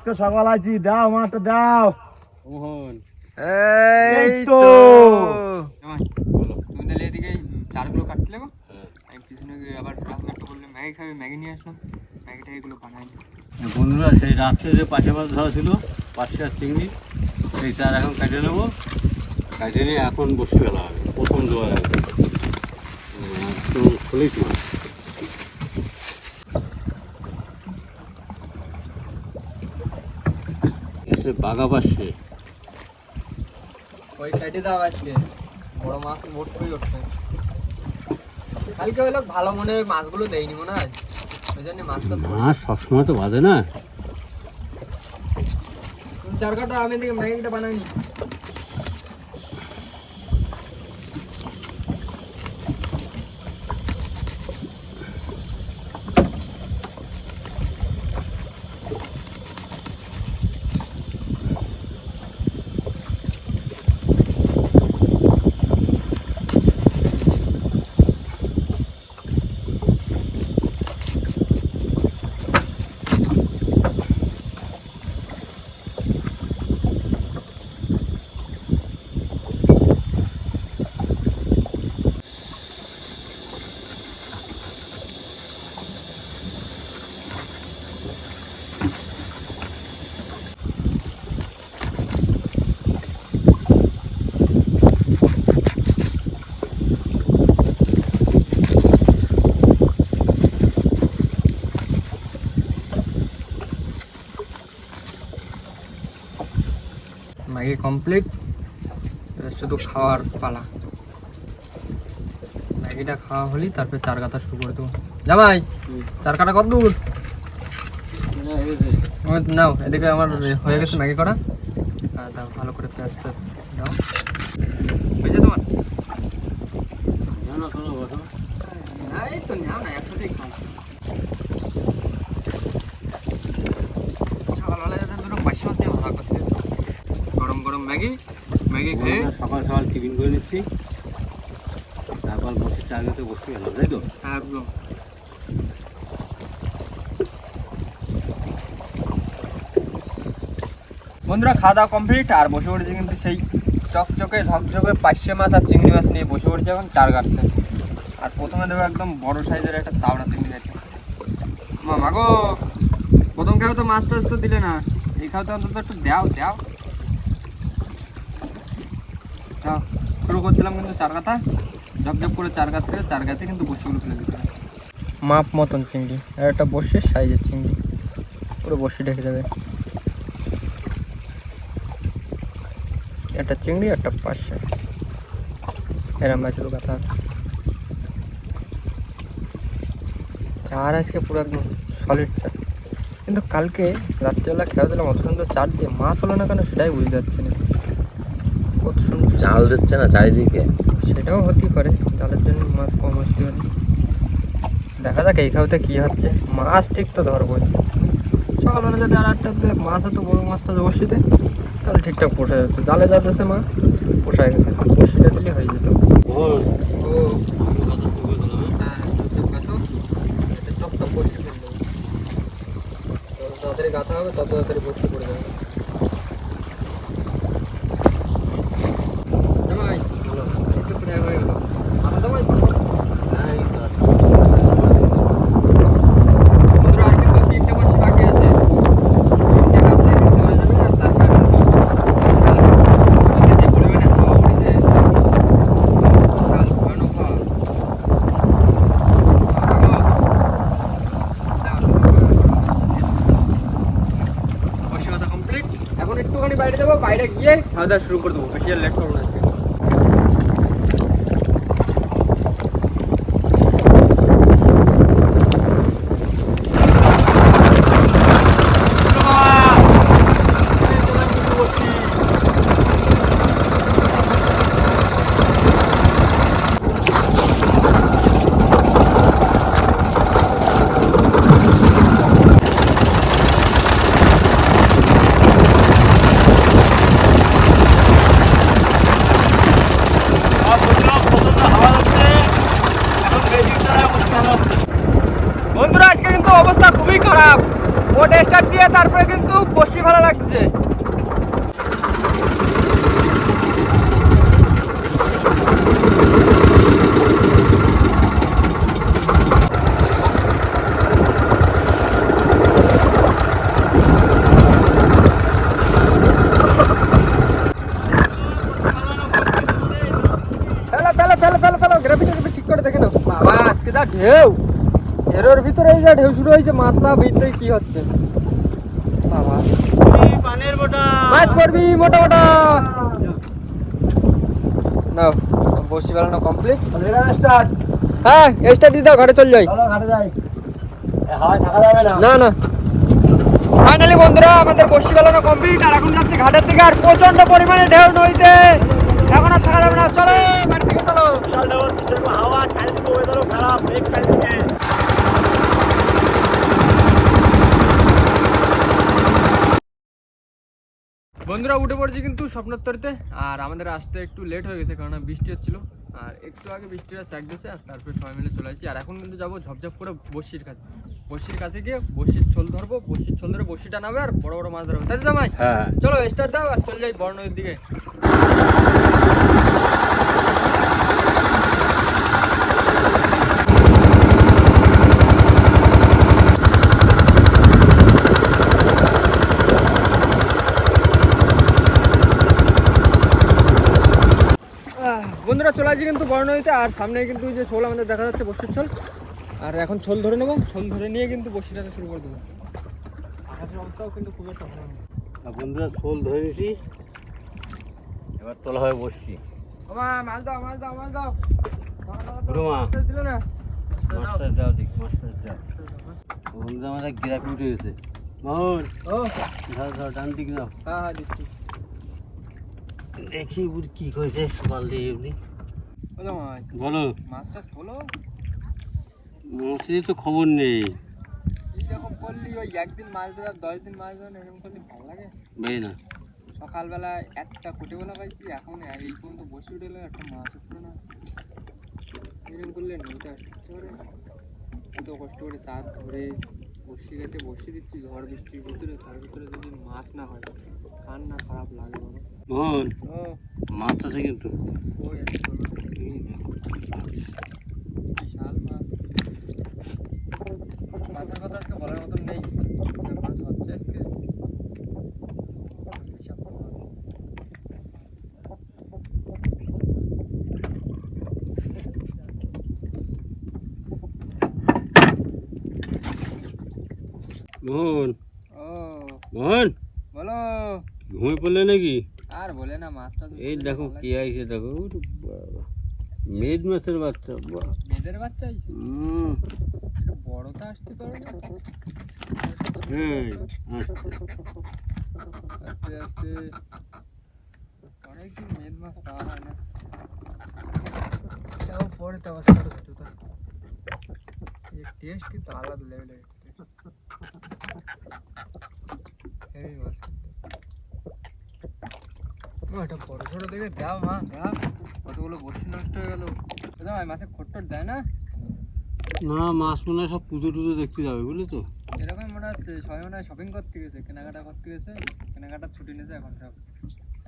আজকে সকাল আছি দাও মাছটা দাও। মোহন। এই এই তো। বলো। তুমি তাহলে এদিকে চারগুলো কাটতে লাগো আমি পিছনে গিয়ে আবার বললে ম্যাগি খাবে ম্যাগি নিয়ে আসলাম। ম্যাগি ট্যাগিগুলো বানাই বন্ধুরা সেই রাত্রে যে পাশে মাছ ধরা ছিল পাশে আর চিংড়ি সেই চার এখন কাটে নেব। কাটে নিয়ে এখন বসে ফেলা হবে প্রথম জোয়ার তো খলিস মাছ এসে বাঘা পাশে ওই সাইডে দাও আজকে বড় মাছ মোট করে উঠছে। কালকে হলো ভালো মনে ওই মাছগুলো দেয়নি মনে হয়। ওই জন্য মাছটা মাছ সবসময় তো বাজে না। চার কাটা আমি দিকে ম্যাগিটা বানাইনি ম্যাগি কমপ্লিট শুধু খাওয়ার পালা। ম্যাগিটা খাওয়া হলি তারপরে চার কাটা শুরু করে দেবো। জামাই চার কাটা কত দূর নাও এদিকে আমার হয়ে গেছে ম্যাগি করা। দাও ভালো করে পেঁয়াজ টেয়াজ দাও। হয়েছে তোমার না না শোনো বসো না এই তো নাও না একসাথেই খাও সকালবেলা যাতে দুটো পাঁচশো দিয়ে ভালো করতে গরম গরম ম্যাগি ম্যাগি খেয়ে বন্ধুরা, সকাল সকাল টিফিন করে নিচ্ছি। তারপর বসে চা খেতে বসতে গেলাম তাই তো? একদম। বন্ধুরা খাওয়া দাওয়া কমপ্লিট আর বসে পড়েছে কিন্তু সেই চকচকে ঝকঝকে পাঁচশে মাছ আর চিংড়ি মাছ নিয়ে বসে পড়েছে এখন চার কাটতে আর প্রথমে দেবো একদম বড় সাইজের একটা চাওড়া চিংড়ি দেখতে। মামা গো প্রথম খাও তো মাছ টাছ তো দিলে না। এই খাও তো অন্তত একটু দাও দাও। শুরু করছিলাম কিন্তু চার কাতা ঝপঝপ করে চার গাছ থেকে চার গাছে কিন্তু বসিগুলো ফেলে দিতে মাপ মতন চিংড়ি, আর একটা বসির সাইজের চিংড়ি, পুরো বসি ঢেকে যাবে একটা চিংড়ি, একটা পাশে। এরম মাছগুলো কথা। চার আজকে পুরো একদম সলিড চার। কিন্তু কালকে রাত্রিবেলা খেলা দিলাম অত সুন্দর চার দিয়ে মাছ হলো না কেন সেটাই বুঝতে পারছি না। চাল দিচ্ছে না চারিদিকে? সেটাও হতেই পারে জালের জন্য মাছ কম আসতে পারে। দেখা যাক এই খাওয়াতে কী হচ্ছে। মাছ ঠিক তো ধরবোই। সকালবেলা যদি আর একটা মাছ হতো বড় মাছটা বসিতে তাহলে ঠিকঠাক পোষা যেত। জালে যা যাতেছে মা পোষায় গেছে। বসিটা দিলে হয়ে যেত। ও। তাড়াতাড়ি গাথা হবে তত তাড়াতাড়ি বসে পড়ে যাবে জামাই একটু প্রায় হয়ে গেল মাথা জামাই হ্যাঁ, এই তো আছে। বন্ধুরা আর কিন্তু তিনটে বসে বাকি আছে তিনটে গাছে কিন্তু হয়ে যাবে আর তারপরে কিন্তু বিশাল যদি যে পরিমাণে হাওয়া উঠেছে বিশাল ভয়ানক হাওয়া বসে কথা কমপ্লিট এখন একটুখানি বাইরে যাব বাইরে গিয়ে খাওয়া দাওয়া শুরু করে দেবো। বেশি লেট করব না ঢেউ। এরোর ভিতরে এই যা ঢেউ শুরু হয়েছে মাছলা ভিতরে কি হচ্ছে? বাবা। পানের বোটা মাছ পড়বি মোটা মোটা। নাও, বসি কমপ্লিট স্টার্ট হ্যাঁ স্টার্ট দাও ঘরে চল যাই। থাকা না না। ফাইনালি বন্ধুরা, আমাদের বসি বেলানো কমপ্লিট আর এখন যাচ্ছে ঘাটের দিকে, আর প্রচণ্ড পরিমাণে ঢেউ নইতে এখন আর থাকা যাবে না, চলো বাড়ি থেকে চলো। হাওয়া ওয়েদারও খারাপ মেঘ চারিদিকে। বন্ধুরা উঠে পড়ছি কিন্তু স্বপ্নোত্তরতে। আর আমাদের আসতে একটু লেট হয়ে গেছে কারণ বৃষ্টি হচ্ছিল। আর একটু আগে বৃষ্টিটা স্যাক দিয়েছে আর তারপরে সবাই মিলে চলে আসছি। আর এখন কিন্তু যাব ঝপঝপ করে বসির কাছে। বসির কাছে গিয়ে বসির ছোল ধরবো বসির ছোল ধরে বসিটা নামবে আর বড় বড় মাছ ধরবো। তাই তো জামাই? হ্যাঁ। চলো স্টার্ট দাও আর চলে যাই বড় নদীর দিকে। বন্ধুরা চলে আসছি কিন্তু নদীতে আর সামনে কিন্তু ওই যে ছোল আমাদের দেখা যাচ্ছে বসির ছোল। আর এখন ছোল ধরে নেব। ছোল ধরে নিয়ে কিন্তু বসিটাকে শুরু করে দেবো। আকাশের অবস্থাও কিন্তু খুব একটা ভালো না বন্ধুরা শোল ধরে নিছি। এবার তোলা হয়ে বসছি ওমা মাছ দাও মাছ দাও মাছ দাও। দিলো না? মাস্টার যাও দেখ মাস্টার যাও বন্ধুরা আমাদের গ্রাফি উঠে গেছে। মোহন ও। ধর ধর ডান দিক নাও হ্যাঁ হ্যাঁ দিচ্ছি। দেখি বুড়ি কি করেছে সকাল দিয়ে এমনি বলো। তোলো মশারি তো খবর নেই। এইরকম করলি ওই একদিন মাছ ধরার দশ দিন মাছ ধরা এরকম করলে ভালো লাগে? না। সকালবেলা একটা কোটেবেলা পাইছি এখন এই পর্যন্ত বসে উঠে একটা মাছ উঠল না। এরকম করলে নদীটা এত কষ্ট করে চাঁদ ধরে বসে গেছে বসি দিচ্ছি ঝড় বৃষ্টির ভিতরে তার ভিতরে যদি মাছ না হয় খান না খারাপ লাগে মোহন ও মাছ আছে কিন্তু বিশাল মাছ মাছের কথা আজকে বলার মতন নেই যা মাছ হচ্ছে আজকে বিশাল মাছ। মোহন ও মোহন বলো ঘুমিয়ে পড়লে নাকি আর বলে না মাছটা তো এই ধরতে দেখো ভালো কে লাগে। আইছে দেখো ওরে বাবা মেদ মাছের বাচ্চা বাহ মেয়েদের বাচ্চা হয়েছে হুম একটু বড় তো আসতে পারে না হ্যাঁ আচ্ছা আস্তে আস্তে অনেকদিন মেদ মাছ পাওয়া হয় না তাও পরে তো আবার ছোটো ছোটো তো এর টেস্ট কিন্তু আলাদা লেভেলের হেভি মাছ এটা বড় ছোট দেখে দাও মা দাও। কতগুলো বসে নষ্ট হয়ে গেল। মাছে খট্টর দেয় না? না মাছ মনে সব পুজো টুজো দেখতে যাবে বুঝলি তো এরকম মনে হচ্ছে সবাই মনে হয় শপিং করতে গেছে কেনাকাটা করতে গেছে কেনাকাটা ছুটি নিয়েছে এখন সব।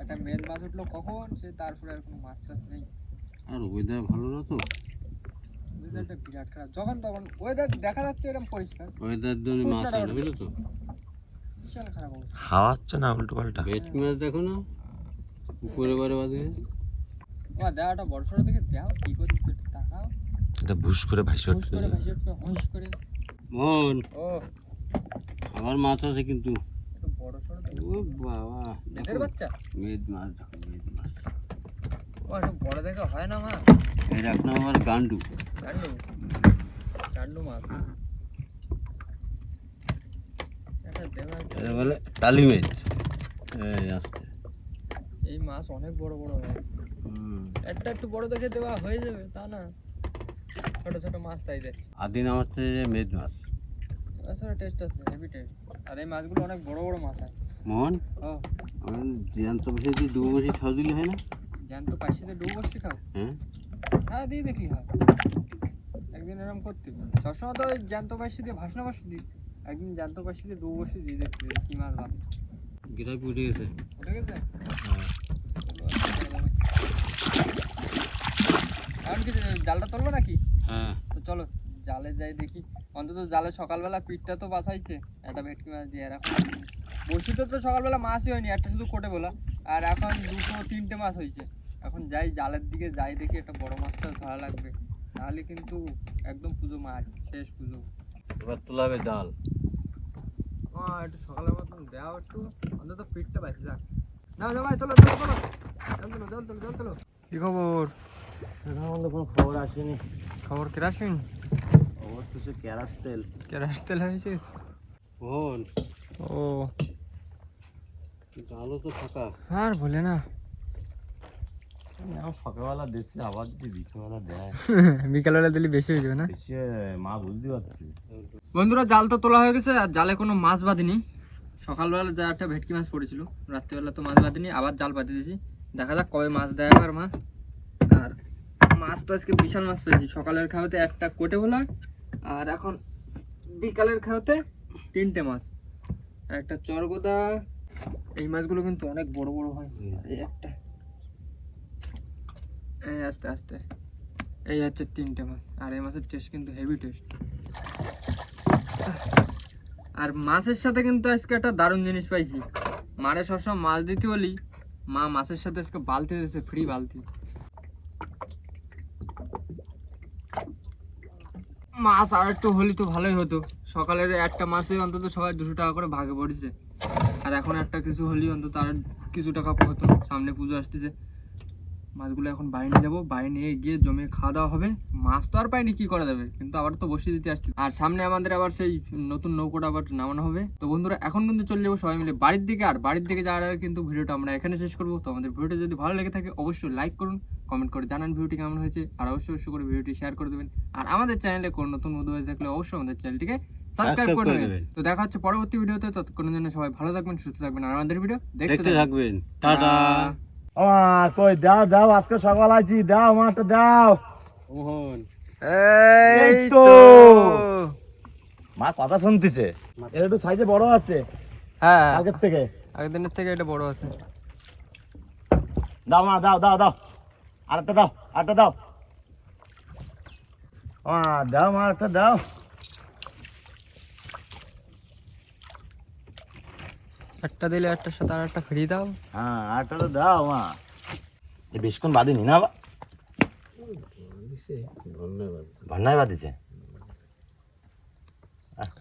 একটা মেন মাছ উঠল কখন সে তারপরে আর কোনো মাছ টাছ নেই। আর ওয়েদার ভালো না তো? ওয়েদারটা বিরাট খারাপ। যখন তখন ওয়েদার দেখা যাচ্ছে এরকম পরিষ্কার। ওয়েদার জন্য মাছ হয় বুঝলি তো খারাপ হাওয়া হচ্ছে না উল্টো পাল্টা। ভেটকি মাছ দেখো না? উপরে বারে ও বড় সড়ো দেও কি করছিস তাকাও। এটা ভুস করে ভাসে হুস উঠছে করে ভাসি করে। মন ও। আমার মাছ আছে কিন্তু। বড় সড়ো ও বাবা মেয়েদের বাচ্চা? মেদ মাছ মেদ মাছ। ও বড় দেখে হয় না মা এই এক নম্বর গান্ডু। চান্ডু চান্ডু মাছ। এটা বলে টালি মেজ। এই আসতে এই মাছ অনেক বড় বড় হয়। একটা একটু বড় দেখে দেওয়া হয়ে যাবে তা না। ছোট ছোট মাছ তাই দেখছি। আদিন আমার হচ্ছে যে মেদ মাছ। আসলে টেস্ট আছে হেভি টেস্ট আর এই মাছগুলো অনেক বড় বড় মাছ হয়। মোহন? জ্যান্ত বসে দিয়ে দু বসে ছ দিলে হয় না? জ্যান্ত পাশে ডুবো বসতে খাও। হ্যাঁ। হ্যাঁ দিয়ে দেখি হয়। একদিন এরকম করতে। সবসময় তো ওই জ্যান্ত পাশে দিয়ে ভাসনা বসে দিই। একদিন জ্যান্ত পাশে দিয়ে ডুবো বসে দিয়ে দেখতে কি মাছ বাঁচে গিরাই গেছে। উঠে গেছে? কি জালটা তুলবো নাকি? হ্যাঁ। তো চলো জালে যাই দেখি। অন্তত জালে সকালবেলা পিঠটা তো বাঁচাইছে একটা ভেটকি মাছ দিয়ে আর এখন বসিতে তো সকালবেলা মাছই হয়নি একটা শুধু কোটে বলা। আর এখন দুটো তিনটে মাছ হয়েছে। এখন যাই জালের দিকে যাই দেখি একটা বড় মাছটা ধরা লাগবে। তাহলে কিন্তু একদম পুজো মাছ শেষ পুজো। এবার তোলা হবে জাল। একটু সকালের মতন দেওয়া একটু অন্তত পিঠটা বাঁচে যাক। না যা ভাই চলো চলো চলো জল তোলো জল তোলো জল তোলো। কি খবর? এখন আমাদের কোনো খবর আসেনি। খবর কেরাসিন খবর তো সে তেল। কেরাস তেল হয়েছিস? ফোন। ও। জালও তো ফাঁকা। আর বলে না। সকালবেলা দিচ্ছি আবার যদি বিকেলবেলা দেয়। বিকালবেলা দিলে বেশি হয়ে যাবে না? মা বুঝতে পারছি। বন্ধুরা জাল তো তোলা হয়ে গেছে আর জালে কোনো মাছ বাঁধেনি। সকালবেলা যা একটা ভেটকি মাছ পড়েছিল রাত্রিবেলা তো মাছ বাঁধেনি আবার জাল দিয়েছি। দেখা যাক কবে মাছ দেয় আবার মা। মাছ তো আজকে বিশাল মাছ পেয়েছি। সকালের খাওয়াতে একটা কোটে ভোলা আর এখন বিকালের খাওয়াতে তিনটে মাছ। একটা চরগোদা। এই মাছগুলো কিন্তু অনেক বড় বড় হয়। একটা। এই আস্তে আস্তে। এই হচ্ছে তিনটে মাছ। আর এই মাছের টেস্ট কিন্তু হেভি টেস্ট আর মাছের সাথে কিন্তু আজকে একটা দারুণ জিনিস পাইছি। মারে সবসময় মাছ দিতে বলি। মা মাছের সাথে আজকে বালতি দিয়েছে ফ্রি বালতি। মাছ আর একটু হলে তো ভালোই হতো। সকালের একটা মাছে অন্তত সবাই দুশো টাকা করে ভাগে পড়েছে। আর এখন একটা কিছু হলেই অন্তত আর কিছু টাকা হতো। সামনে পুজো আসতেছে। মাছগুলো এখন নিয়ে যাব। বাড়ি নিয়ে গিয়ে জমে খাওয়া দাওয়া হবে। মাছ তো আর পাইনি কি করা যাবে? কিন্তু আবার তো বসিয়ে দিতে আসতে আর সামনে আমাদের আবার সেই নতুন নৌকোটা আবার নামানো হবে। তো বন্ধুরা এখন কিন্তু চলে যাব সবাই মিলে বাড়ির দিকে। আর বাড়ির দিকে যাওয়ার আগে কিন্তু ভিডিওটা আমরা এখানে শেষ করব। তো আমাদের ভিডিওটা যদি ভালো লেগে থাকে অবশ্যই লাইক করুন কমেন্ট করে জানান ভিডিওটি কেমন হয়েছে। আর অবশ্যই অবশ্যই করে ভিডিওটি শেয়ার করে দেবেন। আর আমাদের চ্যানেলে কোন নতুন বন্ধু হয়ে থাকলে অবশ্যই আমাদের চ্যানেলটিকে সাবস্ক্রাইব করে দেবেন। তো দেখা হচ্ছে পরবর্তী ভিডিওতে। ততক্ষণের জন্য সবাই ভালো থাকবেন সুস্থ থাকবেন। আর আমাদের ভিডিও দেখতে থাকবেন। টাটা। আমার কই দাও দাও আজকে সকাল আছি দাও আমারটা দাও। মোহন। এই তো। মা কথা শুনতেছে। এর একটু সাইজে বড় আছে। হ্যাঁ। আগের থেকে। আগের দিনের থেকে এটা বড় আছে। দাও মা দাও দাও দাও। আরেকটা দাও আরেকটা দাও। দাও মা আরেকটা দাও। একটা দিলে একটার সাথে আর একটা ফ্রি দাও। হ্যাঁ আরেকটা তো দাও মা। বেশক্ষণ বাদিনি না বা? ভান্ডায় বাদিছে।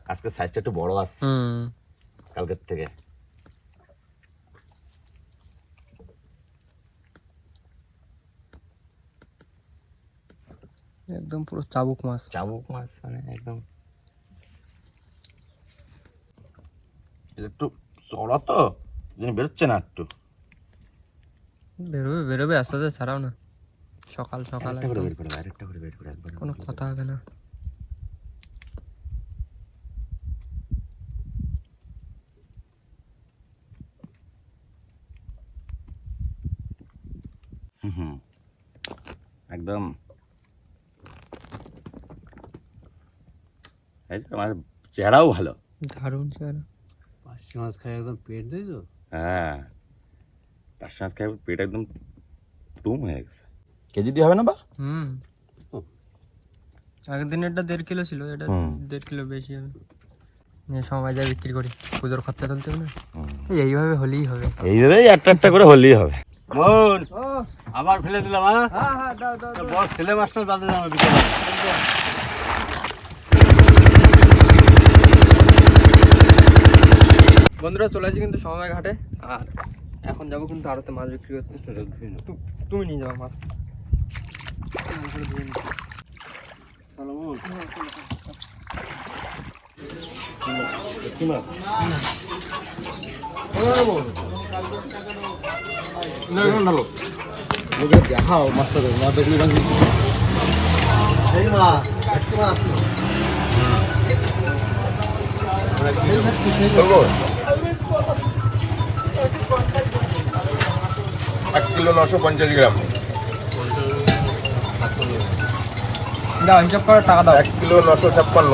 আজকে সাইজটা একটু বড় হুম। কালকের থেকে। একদম পুরো চাবুক মাছ। চাবুক মাছ মানে একদম। একটু চড়া তো? যেন বেরোচ্ছে না একটু। বেরোবে বেরোবে আস্তে আস্তে ছাড়াও না। সকাল সকাল আরেকটা করে একদম। বের করে আরেকটা করে বের করে একবার কোনো কথা হবে না। হুম হুম। একদম। এই যে আমার চেহারাও ভালো। দারুণ চেহারা। মাছ খাই একদম পেট দেয় তো? হ্যাঁ। পাঁচ মাস খাই পেট একদম টুম হয়ে গেছে। কেজি দিয়ে হবে না বা? হুম। আগের দিন এটা দেড় কিলো ছিল এটা দেড় কিলো বেশি হবে। নিয়ে সময় যা বিক্রি করি পুজোর খরচা তুলতে হবে না? এইভাবে হলেই হবে। এইভাবেই একটা একটা করে হলেই হবে। মোহন ও আবার ফেলে দিলাম হ্যাঁ? হ্যাঁ হ্যাঁ দাও দাও। বড় ছেলে মাস্টার বাদে যাব বন্ধুরা চলে আসি কিন্তু সময় ঘাটে। আর এখন যাব কিন্তু আরতে মাছ বিক্রি করতে। তুমি নিয়ে যাও মাছ। দেখাও মাছটা না দেখলে মাছ। মাছ। এক কিলো নশো পঞ্চাশ গ্রাম। দাও হিসাব করে টাকা দাও। এক কিলো নশো ছাপ্পান্ন।